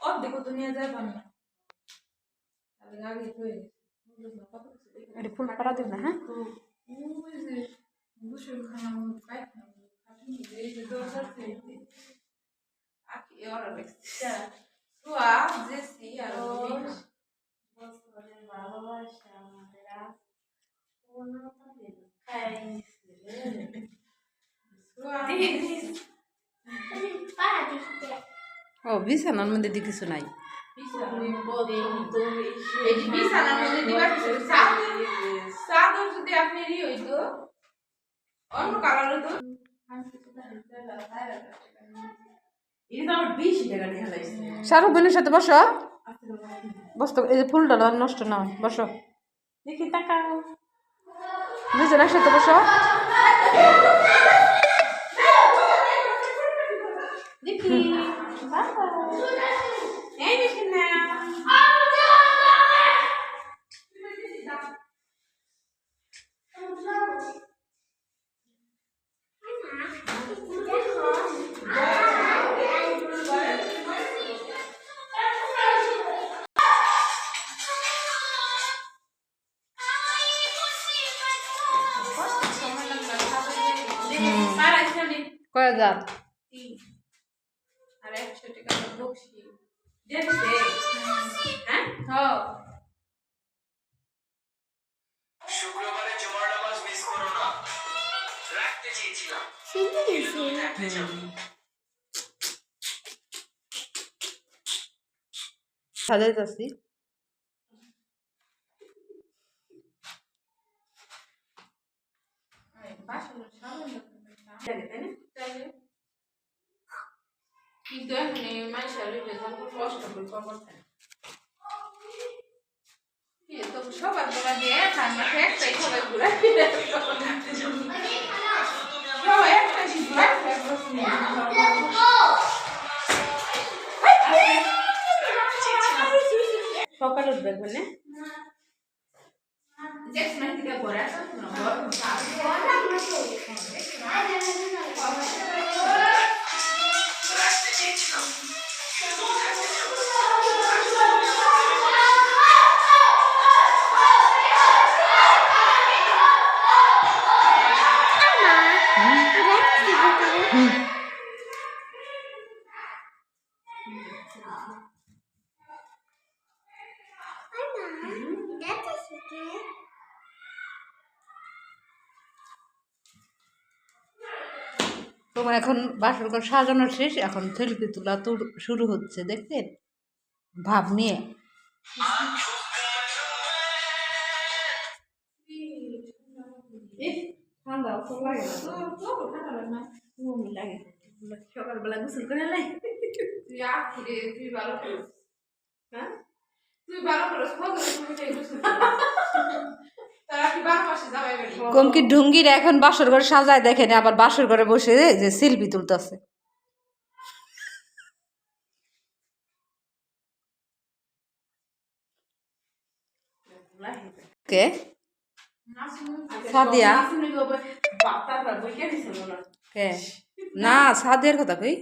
অর্ধেক তো নিয়ে যাবেন না তাহলে আগে হয়ে এটা ফুল পাড়া দিও না হ্যাঁ তো ওই যে গোসলখানা পায়খানা খাটুনি এই যে দরজার থেকে আকি ওরা দেখছি সোয়া জেসি আর বিনা বছরের ভালোবাসা আমাদের আজ কোনো দিন খাইছে সোয়া ও, বিছানার মধ্যে দিয়ে কিছু নাই। শাহরুখ বোনের সাথে বসো। বসতো এই যে ফুলটা নষ্ট না বসো। দেখি তাকাও। দুজন একসাথে বসো। দেখি কয়ে যান আর একশো টাকা বকশি। হ্যাঁ? হ্যাঁ শুক্রবারে জুমার নামাজ মিস করো না। রাখতে চেয়েছিলাম। সাজাইতেছি বাসন সাবান দেখে তাই না? চাইলে কিন্তু এখন এই মানুষের বেতন কষ্ট করে সবার বলা দিয়ে খান না একটাই সবাই ঘুরে সবাই একটাই ঘুরে সকালে উঠবে মানে Just make তোমার এখন বাসর ঘর সাজানো শেষ, এখন সেলফি তোলা তো শুরু হচ্ছে দেখছেন ভাব নিয়ে। ঠান্ডা লাগে সকালবেলা গোসল করে লাই তুই তুই ভালো করিস হ্যাঁ তুই ভালো করিস কমকি ঢুঙ্গির এখন বাসর ঘরে সাজায় দেখেনি? আবার বাসর ঘরে বসে যে সেলফি তুলতেছে। কে? সাদিয়া? না সাদের কথা কই?